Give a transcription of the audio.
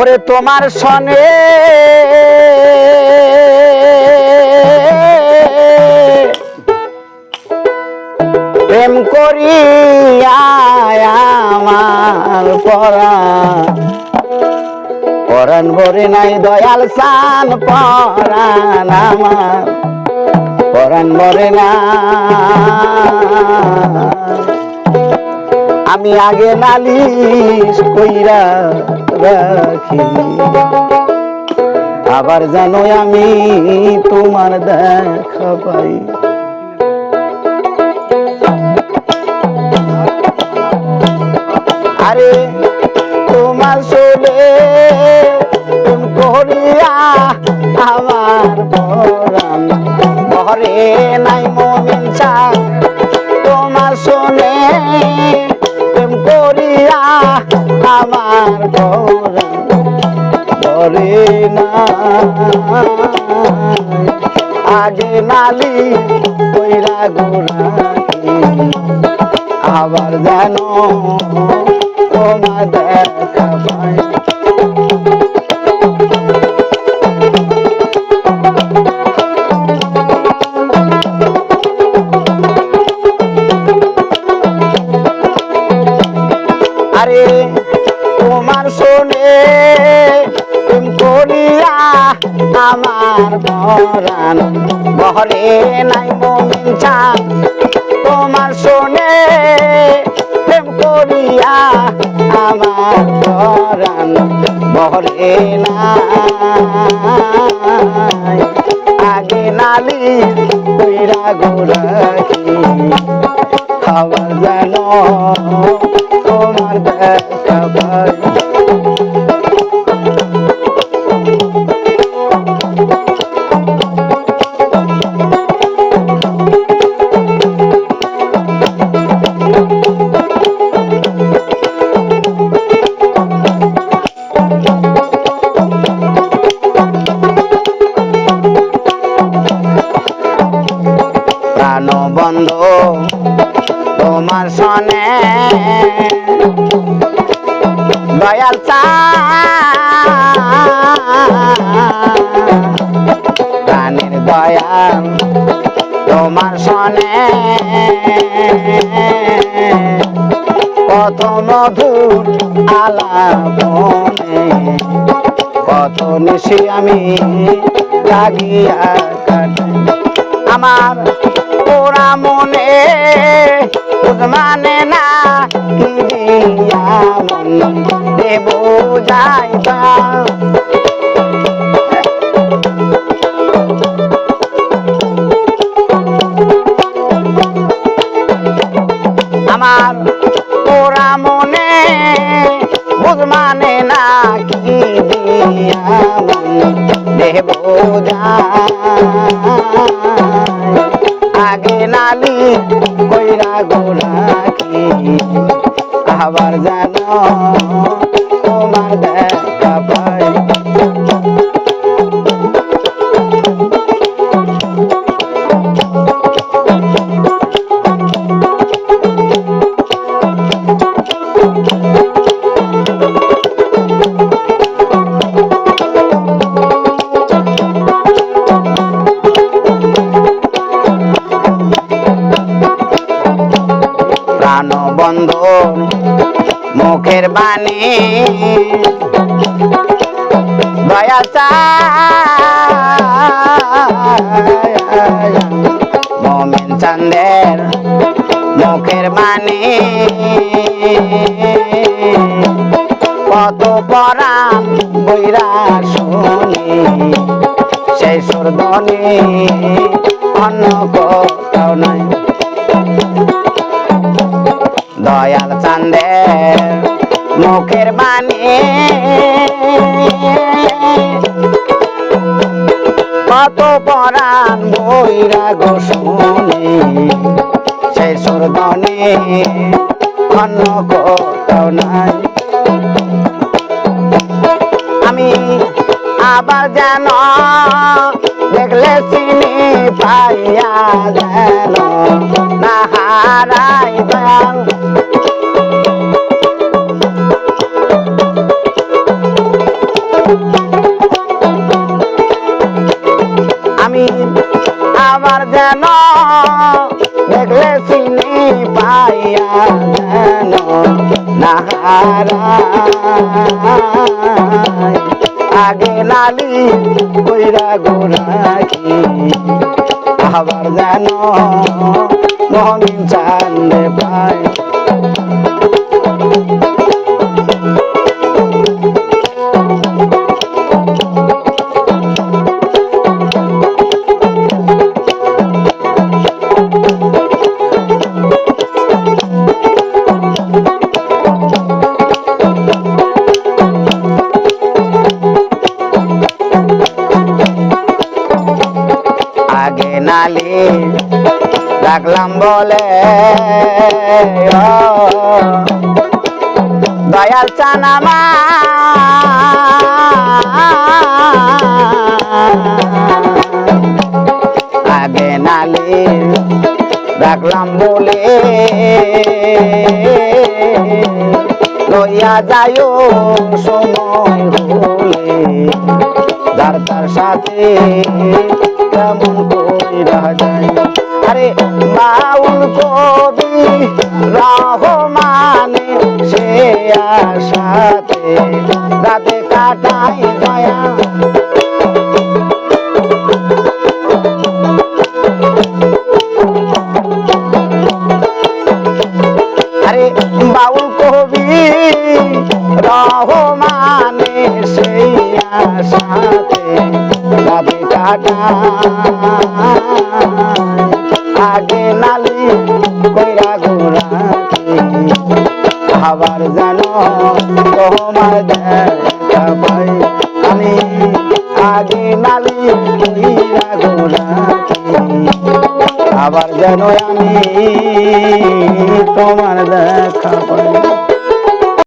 ওরে তোমার সনে। প্রেম করিয়া আমার পরা। পরাণ ভরে নাই দয়াল সান, পরাণ আমার। পরাণ ভরে না। আমি আগে নালিশ কইরা রাখি। আবার জানো আমি তোমার দেখা পাই। আরে, তোমার কোন করিয়া আমার পরাণ। ঘরে নাই মমিন চা তোমার শোনে ঘরে না। আগে নালি কইরা গোড়া আবার জানো তোমার দেখা পাই। আমার বরান বহরে নাই মমিন চা তোমার শোনে প্রেম করিয়া আমার বরান বহরে নাই। আগে নালি কইরা গোরাকি খাবার জানো তোমার দেখা কত মধুর আলাপনে কত নিশি আমি লাগিয়া কাটে। আমার পোড়া মনে মানে না, কি দিয়া মন? দেব যাইবা কইরা গোরাকি আবার জানো মুখের বাণী মমিন চন্দের মুখের বাণী। কত পরাম বৈরা শুনি, সেই সুরধনী অন্য কোথাও নাই। কত পরাণ বইরা গো শুনি সুরদনে অন্য নাই। আমি আবার যেন দেখলে চিনি পাইয়া যেন না হারাই দয়াল না আগে নালি কইরা গোরাকি আবার যেন মহমিন চান্দে পায়। আগে নালি রাখলাম বলে দয়াল চানামা আগে নালি রাখলাম বলে লইয়া যাইও সময় যার তার সাথে কেমন কইরা যায় আরে বাউল কবি রহমানে সে আশাতে রাতে কাটাই দয়া। সেই আশাতে কাটা আগে নালি কইরা গোরাকি আবার জানো আমি আগে নালি কইরা গোরাকি আবার যেন আমি তোমার দেখা পাই।